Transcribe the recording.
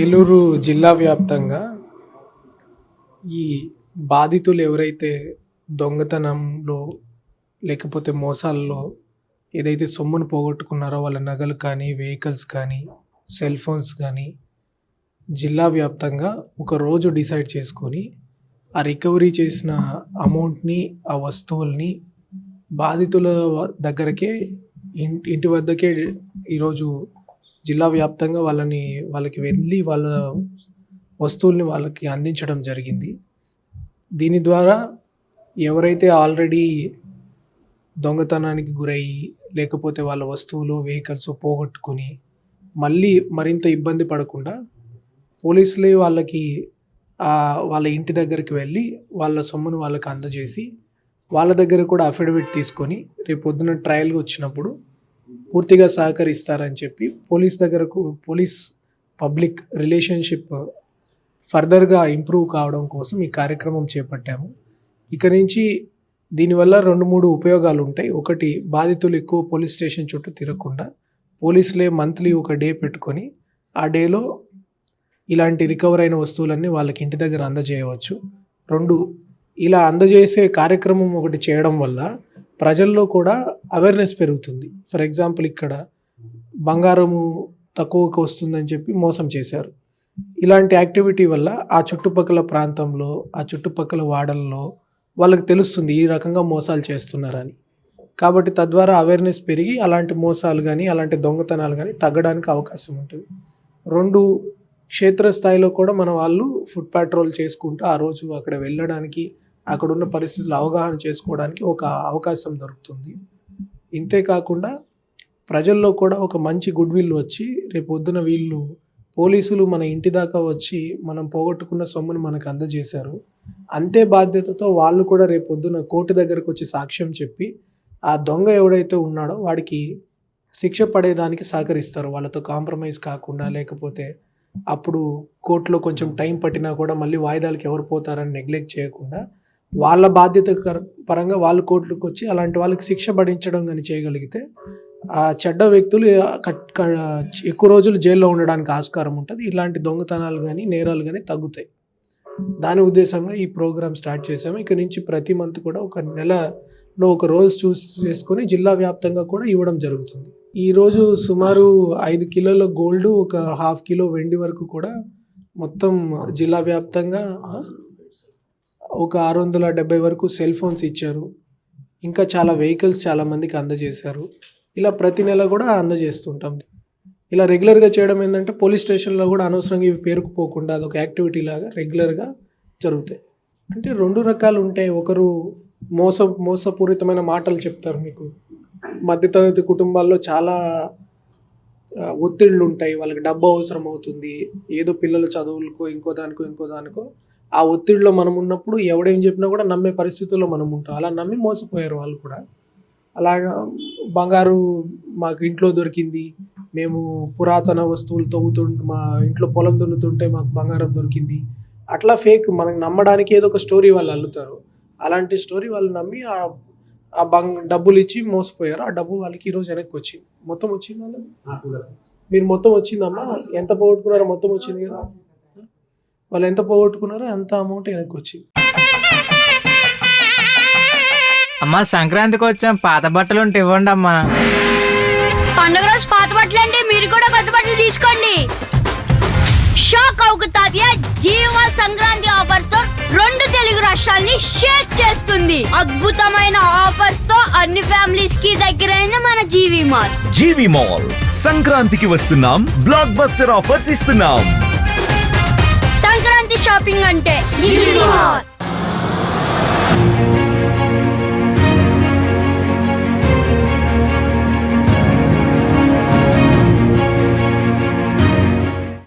ఏలూరు జిల్లా వ్యాప్తంగా ఈ బాధితులు ఎవరైతే దొంగతనంలో లేకపోతే మోసాల్లో ఏదైతే సొమ్మును పోగొట్టుకున్నారో వాళ్ళ నగలు కానీ వెహికల్స్ కానీ సెల్ ఫోన్స్ కానీ జిల్లా వ్యాప్తంగా ఒక రోజు డిసైడ్ చేసుకొని ఆ రికవరీ చేసిన అమౌంట్ని ఆ వస్తువుల్ని బాధితుల దగ్గరకే ఇంటి ఇంటి వద్దకే ఈరోజు జిల్లా వ్యాప్తంగా వాళ్ళని వాళ్ళకి వెళ్ళి వాళ్ళ వస్తువుల్ని వాళ్ళకి అందించడం జరిగింది. దీని ద్వారా ఎవరైతే ఆల్రెడీ దొంగతనానికి గురయ్యి లేకపోతే వాళ్ళ వస్తువులు వెహికల్స్ పోగొట్టుకొని మళ్ళీ మరింత ఇబ్బంది పడకుండా పోలీసులే వాళ్ళకి వాళ్ళ ఇంటి దగ్గరికి వెళ్ళి వాళ్ళ సొమ్మును వాళ్ళకి అందజేసి వాళ్ళ దగ్గర కూడా అఫిడవిట్ తీసుకొని రేపు పొద్దున ట్రయల్గా వచ్చినప్పుడు పూర్తిగా సహకరిస్తారని చెప్పి పోలీస్ దగ్గరకు పోలీస్ పబ్లిక్ రిలేషన్షిప్ ఫర్దర్గా ఇంప్రూవ్ కావడం కోసం ఈ కార్యక్రమం చేపట్టాము. ఇక నుంచి దీనివల్ల రెండు మూడు ఉపయోగాలు ఉంటాయి. ఒకటి బాధితులు ఎక్కువ పోలీస్ స్టేషన్ చుట్టూ తిరగకుండా పోలీసులే మంత్లీ ఒక డే పెట్టుకొని ఆ డేలో ఇలాంటి రికవర్ అయిన వస్తువులన్నీ వాళ్ళకి ఇంటి దగ్గర అందజేయవచ్చు. రెండు ఇలా అందజేసే కార్యక్రమం ఒకటి చేయడం వల్ల ప్రజల్లో కూడా అవేర్నెస్ పెరుగుతుంది. ఫర్ ఎగ్జాంపుల్ ఇక్కడ బంగారము తక్కువకు వస్తుందని చెప్పి మోసం చేశారు. ఇలాంటి యాక్టివిటీ వల్ల ఆ చుట్టుపక్కల ప్రాంతంలో ఆ చుట్టుపక్కల వాడల్లో వాళ్ళకి తెలుస్తుంది ఈ రకంగా మోసాలు చేస్తున్నారని. కాబట్టి తద్వారా అవేర్నెస్ పెరిగి అలాంటి మోసాలు కానీ అలాంటి దొంగతనాలు కానీ తగ్గడానికి అవకాశం ఉంటుంది. రెండు క్షేత్రస్థాయిలో కూడా మన వాళ్ళు ఫుడ్ పాట్రోల్ చేసుకుంటూ ఆ రోజు అక్కడ వెళ్ళడానికి అక్కడ ఉన్న పరిస్థితులు అవగాహన చేసుకోవడానికి ఒక అవకాశం దొరుకుతుంది. ఇంతే కాకుండా ప్రజల్లో కూడా ఒక మంచి గుడ్ విల్ వచ్చి రేపు పొద్దున వీళ్ళు పోలీసులు మన ఇంటి దాకా వచ్చి మనం పోగొట్టుకున్న సొమ్ముని మనకు అందజేశారు. అంతే బాధ్యతతో వాళ్ళు కూడా రేపు పొద్దున కోర్టు దగ్గరకు వచ్చి సాక్ష్యం చెప్పి ఆ దొంగ ఎవడైతే ఉన్నాడో వాడికి శిక్ష పడేదానికి సహకరిస్తారు. వాళ్ళతో కాంప్రమైజ్ కాకుండా లేకపోతే అప్పుడు కోర్టులో కొంచెం టైం పట్టినా కూడా మళ్ళీ వాయిదాలకు ఎవరు పోతారని నెగ్లెక్ట్ చేయకుండా వాళ్ళ బాధ్యత కర- పరంగా వాళ్ళు కోర్టులకు వచ్చి అలాంటి వాళ్ళకి శిక్ష పడించడం కానీ చేయగలిగితే ఆ చెడ్డ వ్యక్తులు కట్- ఎక్కువ రోజులు జైల్లో ఉండడానికి ఆస్కారం ఉంటుంది. ఇలాంటి దొంగతనాలు కానీ నేరాలు కానీ తగ్గుతాయి. దాని ఉద్దేశంగా ఈ ప్రోగ్రామ్ స్టార్ట్ చేసాము ఇక నుంచి ప్రతి మంత్ కూడా ఒక నెలలో ఒక రోజు చూస్ చేసుకొని జిల్లా వ్యాప్తంగా కూడా ఇవ్వడం జరుగుతుంది. ఈరోజు సుమారు ఐదు కిలోల గోల్డ్ ఒక హాఫ్ కిలో వెండి వరకు కూడా మొత్తం జిల్లా వ్యాప్తంగా ఒక ఆరు వందల డెబ్బై వరకు సెల్ ఫోన్స్ ఇచ్చారు. ఇంకా చాలా వెహికల్స్ చాలామందికి అందజేశారు. ఇలా ప్రతి నెల కూడా అందజేస్తుంటాం. ఇలా రెగ్యులర్గా చేయడం ఏంటంటే పోలీస్ స్టేషన్లో కూడా అనవసరంగా ఇవి పేరుకుపోకుండా అదొక యాక్టివిటీ లాగా రెగ్యులర్గా జరుగుతాయి. అంటే రెండు రకాలు ఉంటాయి. ఒకరు మోస మోసపూరితమైన మాటలు చెప్తారు మీకు. మధ్యతరగతి కుటుంబాల్లో చాలా ఒత్తిళ్ళు ఉంటాయి వాళ్ళకి డబ్బు అవసరం అవుతుంది ఏదో పిల్లల చదువులకో ఇంకో దానికో ఇంకో దానికో ఆ ఒత్తిడిలో మనం ఉన్నప్పుడు ఎవడేం చెప్పినా కూడా నమ్మే పరిస్థితుల్లో మనం ఉంటాం. అలా నమ్మి మోసపోయారు వాళ్ళు కూడా. అలా బంగారు మాకు ఇంట్లో దొరికింది. మేము పురాతన వస్తువులు తవ్వుతు మా ఇంట్లో పొలం దున్నుతుంటే మాకు బంగారం దొరికింది. అట్లా ఫేక్ మనకు నమ్మడానికి ఏదో ఒక స్టోరీ వాళ్ళు అల్లుతారు. అలాంటి స్టోరీ వాళ్ళు నమ్మి ఆ ఆ బంగ్ డబ్బులు ఇచ్చి మోసపోయారు. ఆ డబ్బు వాళ్ళకి ఈరోజు వెనక్కి వచ్చింది. మొత్తం వచ్చింది మీరు మొత్తం వచ్చిందమ్మా? ఎంత పోగొట్టుకున్నారో మొత్తం వచ్చింది కదా. వాళ్ళు ఎంత పోగొట్టుకున్నారో అంత అమౌంట్ వెనక్కి వచ్చింది అమ్మా సంక్రాంతికి వచ్చాం. పాత బట్టలు ఉంటే ఇవ్వండి అమ్మా. పండుగ రోజు పాత బట్టలు అంటే మీరు కూడా కొత్త బట్టలు తీసుకోండి. షాక్ అవుకు తాతయ్య జీవాల్ సంక్రాంతి ఆఫర్స్తో రెండు తెలుగు రాష్ట్రాల్ని షేక్ చేస్తుంది. అద్భుతమైన ఆఫర్స్తో అన్ని ఫ్యామిలీస్కి దగ్గరైన మన జీవి మాల్. జీవి మాల్. సంక్రాంతికి వస్తున్నాం. బ్లాక్ బస్టర్ ఆఫర్స్ ఇస్తున్నాం. సంక్రాంతి షాపింగ్ అంటే మాల్